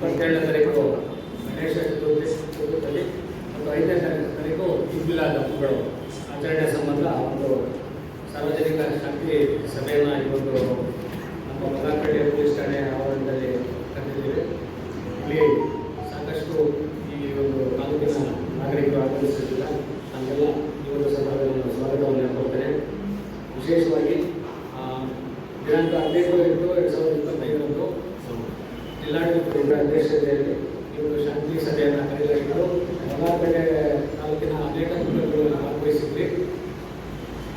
ಇಪ್ಪತ್ತೇಳನೇ ತಾರೀಕು ಗಣೇಶ ಚತುರ್ಥಿ ಮತ್ತು ಐದನೇ ತಾರೀಕು ಇಬ್ಬಿಲಾದ ಹಬ್ಬಗಳು ಆಚರಣೆ ಸಂಬಂಧ ಒಂದು ಸಾರ್ವಜನಿಕ ಶಕ್ತಿ ಸಭೆಯನ್ನು ಇವತ್ತು ನಮ್ಮ ಮಲಕಟ್ಟೆ ಪೊಲೀಸ್ ಠಾಣೆ ಅವರ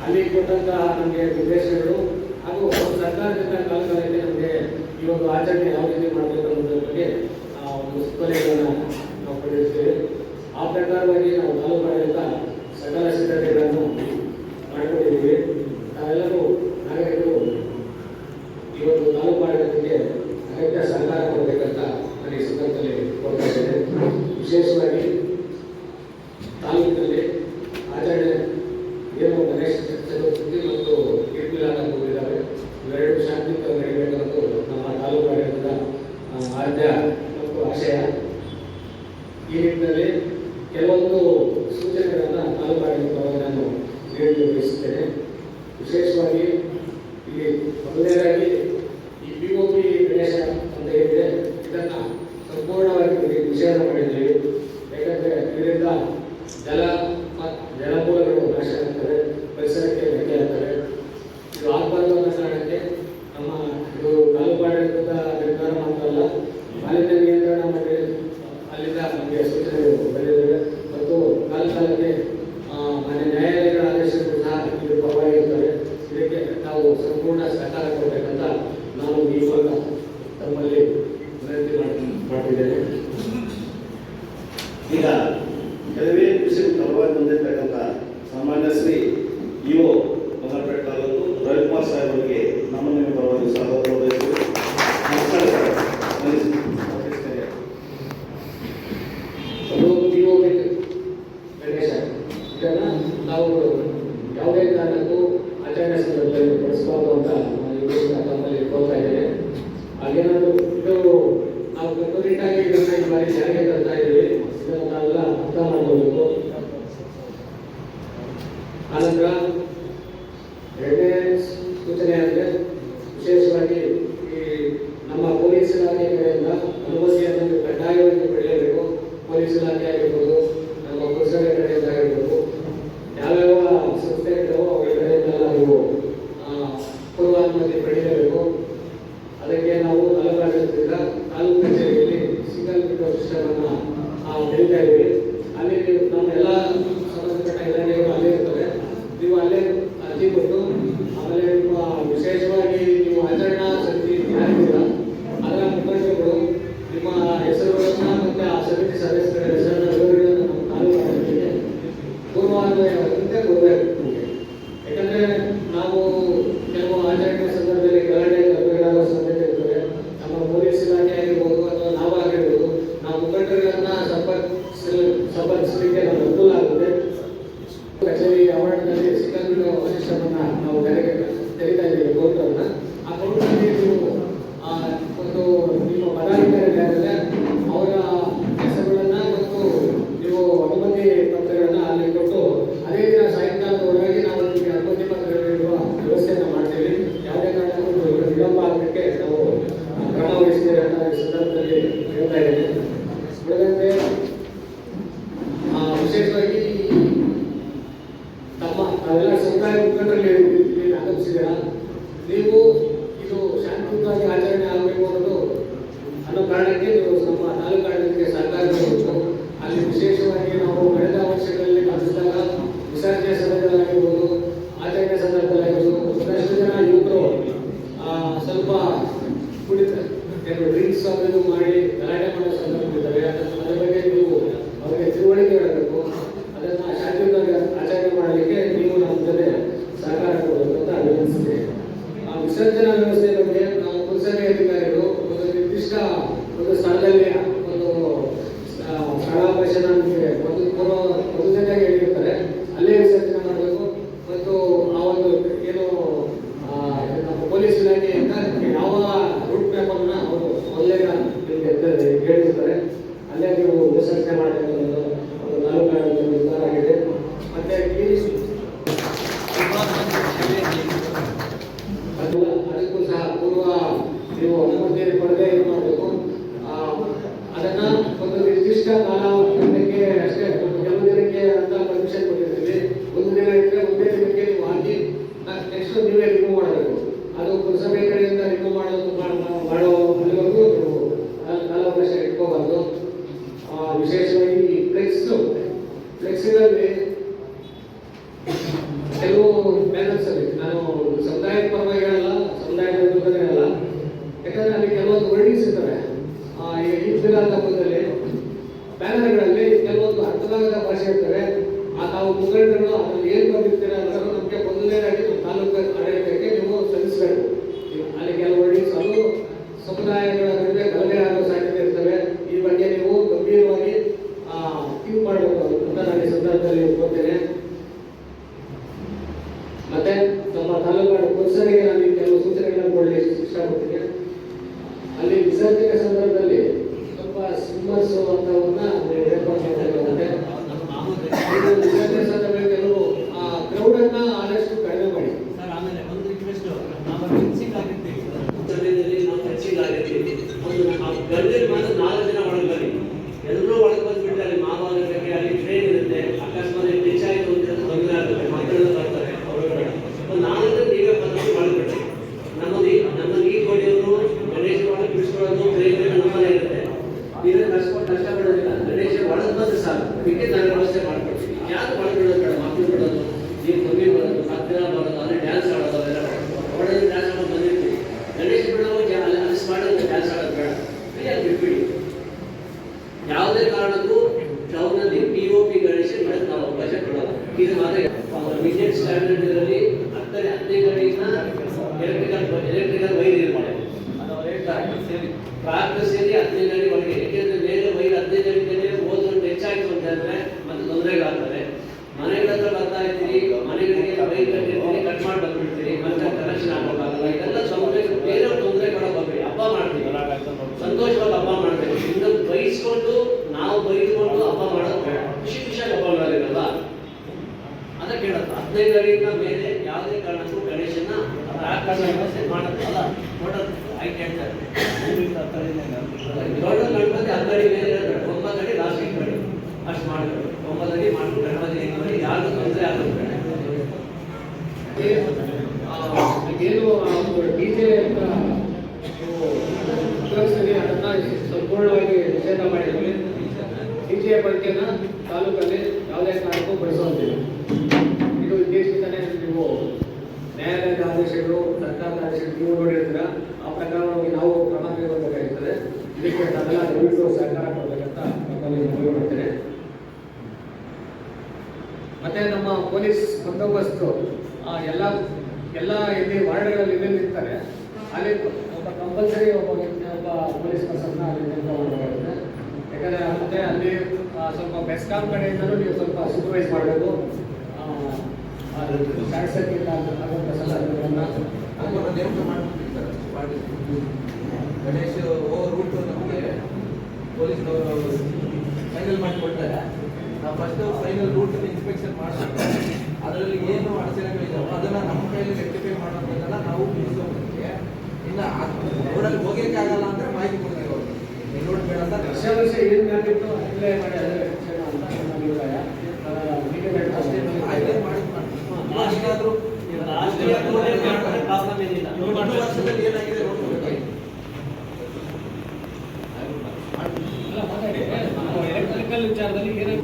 ಅಲ್ಲಿ ಕೊಟ್ಟಂತಹ ನಮಗೆ ನಿರ್ದೇಶಗಳು ಹಾಗೂ ಸರ್ಕಾರದಿಂದ ಕಾಲ ನಮಗೆ ಈ ಒಂದು ಆಚರಣೆ ಯಾವ ರೀತಿ ಮಾಡಬೇಕು ಅನ್ನೋದ್ರ ಬಗ್ಗೆ ಒಂದು ಸ್ಪರ್ಧೆಗಳನ್ನು ನಾವು ಪಡೆಯುತ್ತೇವೆ ಆ ಪ್ರಕಾರವಾಗಿ ಕೆಲವೇ ಕೃಷಿ ತಲುವಾಗಿ ಬಂದಿರತಕ್ಕಂಥ ಸಾಮಾನ್ಯ ಶ್ರೀ ಇಒ ಬಂಗಾರಪೇಟೆ ತಾಲೂಕು ರವಿಕುಮಾರ್ ಸಾಹೇಬರಿಗೆ ನಮ್ಮನ್ನು ಪರವಾಗಿ ಸ್ವಾಗತ ಗಣೇಶ ಇದನ್ನು ನಾವು ಯಾವುದೇ ಕಾರಣಕ್ಕೂ ಸೂಚನೆ ಆಗಿದೆ. ವಿಶೇಷವಾಗಿ ಈ ನಮ್ಮ ಪೊಲೀಸ್ ಇಲಾಖೆ ಕಡೆಯಿಂದ ಅನುಮತಿಯನ್ನು ಕಡ್ಡಾಯವಾಗಿ ಪಡೆಯಬೇಕು. ಪೊಲೀಸ್ ಇಲಾಖೆ ಆಗಿರ್ಬೋದು ಸಮುದಾಯ ಮುಖಂಡರಲ್ಲಿ ನೀವು ಇದು ಶಾಂತಿಯುತವಾಗಿ ಆಚರಣೆ ಆಗಬೇಕು ಅನ್ನೋದು ಅನ್ನೋ ಕಾರಣಕ್ಕೆ ನೀವು ನಮ್ಮ ತಾಲೂಕು ಆಡಳಿತಕ್ಕೆ ಸಹಕಾರ ಅಲ್ಲಿ ವಿಶೇಷವಾಗಿ ನಾವು ಕಳೆದ ವರ್ಷಗಳಲ್ಲಿ ಕಾಣಿಸಿದಾಗ ವಿಸರ್ಜನೆ ಸಂದರ್ಭದಲ್ಲಾಗಿರ್ಬೋದು, ಆಚರಣೆ ಸಂದರ್ಭದಲ್ಲಾಗಿರ್ಬೋದು, ಒಂದಷ್ಟು ಜನ ಯುವಕರು ಸ್ವಲ್ಪ ಕುಡಿತ ಕೆಲವು ಡ್ರಿಂಕ್ಸ್ ಅದನ್ನು ಮಾಡಿ ಗಲಾಟೆ ಮಾಡೋ ಸಂದರ್ಭ ಒಂದು ಸ್ಥಳದಲ್ಲಿ ಒಂದು ಸ್ಥಳಾವಕಾಶ ನಮಗೆ ಒಂದು ನಾನು ಸಮುದಾಯದ ಪರವಾಗಿ ಹೇಳಲ್ಲ ಸಮುದಾಯದ ವಿರುದ್ಧ ಹೇಳಲ್ಲ ಯಾಕಂದ್ರೆ ಅಲ್ಲಿ ಕೆಲವೊಂದು ವರ್ಡಿಂಗ್ಸ್ ಆ, ಈ ಹಬ್ಬದಲ್ಲಿ ಬ್ಯಾನರ್ಗಳಲ್ಲಿ ಕೆಲವೊಂದು ಅರ್ಥವಾಗದ ಭಾಷೆ ಇರ್ತವೆ. ಆ ತಾವು ಮುಖಂಡರು ಅದ್ರಲ್ಲಿ ಏನು ಬಂದಿರ್ತೀರ ಅನ್ನೋದು ನಮಗೆ ಮೊದಲನೇದಾಗಿ ನಮ್ಮ ತಾಲೂಕು ಆಡಳಿತಕ್ಕೆ ನೀವು ಸಲ್ಲಿಸಬೇಕು ಅಲ್ಲಿ ಕೆಲವು ವರ್ಡಿಂಗ್ಸ್ ಅದು ಸಮುದಾಯಗಳ ನಡುವೆ ಗಲಭೆ ಆಗೋ ಸಾಧ್ಯತೆ ಇರ್ತವೆ ಈ ಬಗ್ಗೆ ನೀವು ಗಂಭೀರವಾಗಿ ಥಿಂಕ್ ಮಾಡಬೇಕು ಅಂತ ನಾನು ಈ ಸಂದರ್ಭದಲ್ಲಿ ಒಪ್ಕೊಳ್ತೇನೆ ಮತ್ತೆ ನಮ್ಮ ತಾಲೂಕು ಪುರುಷರಿಗೆ ನಾನು ಈ ಕೆಲವು ಸೂಚನೆಗಳನ್ನು ಕೊಡಲಿಕ್ಕೆ ಇಷ್ಟಪಡ್ತೀನಿ ವಿಸರ್ಜನೆ ಸಂದರ್ಭದಲ್ಲಿ ಸ್ವಲ್ಪ ಸ್ವಿಮ್ಮರ್ಸ್ ಅಂತವನ್ನ ಕೆಲವು ಆ ಅನ್ನ ಆದಷ್ಟು ಕಡಿಮೆ ಮಾಡಿ. ಸರ್ ಆಮೇಲೆ ಒಂದು ರಿಕ್ವೆಸ್ಟ್ ನಾವು ಫಿಕ್ಸಿಂಗ್ ಆಗಿರ್ತೀವಿ ನಾವು ಆಗಿರ್ತೀವಿ ನಾನು ವ್ಯವಸ್ಥೆ ಮಾಡ್ಕೊಡ್ತೀನಿ ಯಾರು ಮಾಡ್ಕೊಳ್ಳೋದು ಬೇಡ ಮಕ್ಕಳು ಬಿಡೋದು ನೀವು ಕಮ್ಮಿ ಬರೋದು ಹತ್ತಿರ ಬರೋದು ಅಲ್ಲಿ ಡ್ಯಾನ್ಸ್ ಆಡೋದು ಅವೆಲ್ಲ ಒಳಗೆ ಡ್ಯಾನ್ಸ್ ಆಡೋದು ಬಂದಿರ್ತೀವಿ ಗಣೇಶ ಬಿಡೋ ಅಲ್ಲಿ ಅಲ್ಲಿ ಮಾಡೋದು ಡ್ಯಾನ್ಸ್ ಆಡೋದು ಬೇಡ. ಫ್ರೀಯಾಗಿ ಬಿಟ್ಬಿಡಿ. ಯಾವುದೇ ಕಾರಣಕ್ಕೂ ಟೌನಲ್ಲಿ ಪಿ ಒ ಪಿ ಗಣೇಶ ಬಿಡೋದು ನಾವು ಅವಕಾಶ ಕೊಡೋಲ್ಲ. ಇದು ಮಾತ್ರ ವಿದ್ಯುತ್ ಸ್ಟ್ಯಾಂಡರ್ಡ್ ವ್ಯವಸ್ಥೆ ಮಾಡೋದಲ್ಲ ನೋಡೋದು ಆಯ್ಕೆ ಹೇಳ್ತಾರೆ ಗಣಪತಿ ಅಡಿ ಮೇಲೆ ಒಂಬತ್ತು ಅಡಿ ಅಷ್ಟು ಒಂಬತ್ತು ಅಡಿ ಮಾಡಿದ್ರು ಗಣಪತಿ ಯಾರು ತೊಂದರೆ ಬೇಡ ಏನು ಡಿಜೆ ಉಪಯೋಗಿಸ್ತೀವಿ ಅದನ್ನ ಸಂಪೂರ್ಣವಾಗಿ ನಿಷೇಧ ಮಾಡಿದ್ವಿ. ಡಿಜೆ ಬಳಕೆನ ತಾಲೂಕಲ್ಲಿ ಯಾವುದೇ ಕಾರಣಕ್ಕೂ ಬಳಸೋದಿಲ್ಲ. ನೀವು ನೋಡಿರ್ತೀರ, ಆ ಪ್ರಕಾರವಾಗಿ ನಾವು ಕ್ರಮ ಕೈಗೊಳ್ಳಬೇಕಾಗಿರ್ತದೆ ಇದಕ್ಕೆ ನಾವೆಲ್ಲ ದಯವಿಟ್ಟು ಸಹಕಾರ ಕೊಡಬೇಕಂತ ನಮ್ಮಲ್ಲಿ ಮನವಿ ಮಾಡ್ತೇನೆ. ಮತ್ತೆ ನಮ್ಮ ಪೊಲೀಸ್ ಬಂದೋಬಸ್ತು ಎಲ್ಲ ಎಲ್ಲ ಇಲ್ಲಿ ವಾರ್ಡ್ಗಳಲ್ಲಿ ಇಲ್ಲಿ ಇರ್ತಾರೆ ಅಲ್ಲಿ ಒಬ್ಬ ಕಂಪಲ್ಸರಿ ಒಬ್ಬ ಒಬ್ಬ ಪೊಲೀಸ್ ಪರ್ಸನ್ನ ಅಲ್ಲಿ ನೇಮಕ ಮಾಡಬೇಕಾಗುತ್ತೆ ಯಾಕಂದರೆ ಮತ್ತೆ ಅಲ್ಲಿ ಸ್ವಲ್ಪ ಬೆಸ್ಕಾಮ್ ಕಡೆಯಿಂದಲೂ ನೀವು ಸ್ವಲ್ಪ ಸೂಪರ್ವೈಸ್ ಮಾಡಬೇಕು. ಶಾರ್ಟ್ ಸರ್ಕ್ಯೂಟ್ ಆಗುವಂಥ ಅದನ್ನು ನೇಮಕ ಮಾಡ್ಬಿಟ್ಟಿರ್ತಾರೆ ಪಾರ್ಟಿ ಗಣೇಶ್ ರೂಟ್ ನಮಗೆ ಪೊಲೀಸ್ನವರು ಫೈನಲ್ ಮಾಡಿ ಕೊಡ್ತಾರೆ ನಾವು ಫಸ್ಟ್ ಫೈನಲ್ ರೂಟ್ ಇನ್ಸ್ಪೆಕ್ಷನ್ ಮಾಡ್ತಾರೆ ಅದರಲ್ಲಿ ಏನು ಅಡಚಣೆಗಳಿದ್ದಾವೆ ಅದನ್ನ ನಮ್ಮ ಕೈಯಲ್ಲಿ ರೆಕ್ಟಿಫೈ ಮಾಡೋದನ್ನೆಲ್ಲ ನಾವು ಮುಗಿಸ್ಕೊಂಡ್ಬಿಡ್ತೀವಿ ಇನ್ನು ರೋಡಲ್ಲಿ ಹೋಗೋಕ್ಕಾಗಲ್ಲ ಅಂದ್ರೆ ಮಾಹಿತಿ ಕೊಡ್ತೀವಿ ಅವರು ರೋಡ್ ಬೇಡ ಸರ್ ವರ್ಷ ವರ್ಷ ಏನು ಮಾಡಿತ್ತು ಅಲ್ಲೇ ಮಾಡಿ ಅಲ್ಲೇ ಶಿಕ್ಷಣ ಅಂತ ನನ್ನ ಅಭಿಪ್ರಾಯ ಆ, ಹೀಗೆ ಅಷ್ಟೇ ಮಾಡ್ತಾ ಆಯ್ಕೆ ಮಾಡಿ ಏನಾದರೂ ಲಾಸ್ಟ್ ಪ್ರಾಬ್ಲಮ್ ಏನಿಲ್ಲ ಒಂದು ವರ್ಷದಲ್ಲಿ ಏನಾಗಿದೆ ಎಲೆಕ್ಟ್ರಿಕಲ್ ವಿಚಾರದಲ್ಲಿ ಏನೇ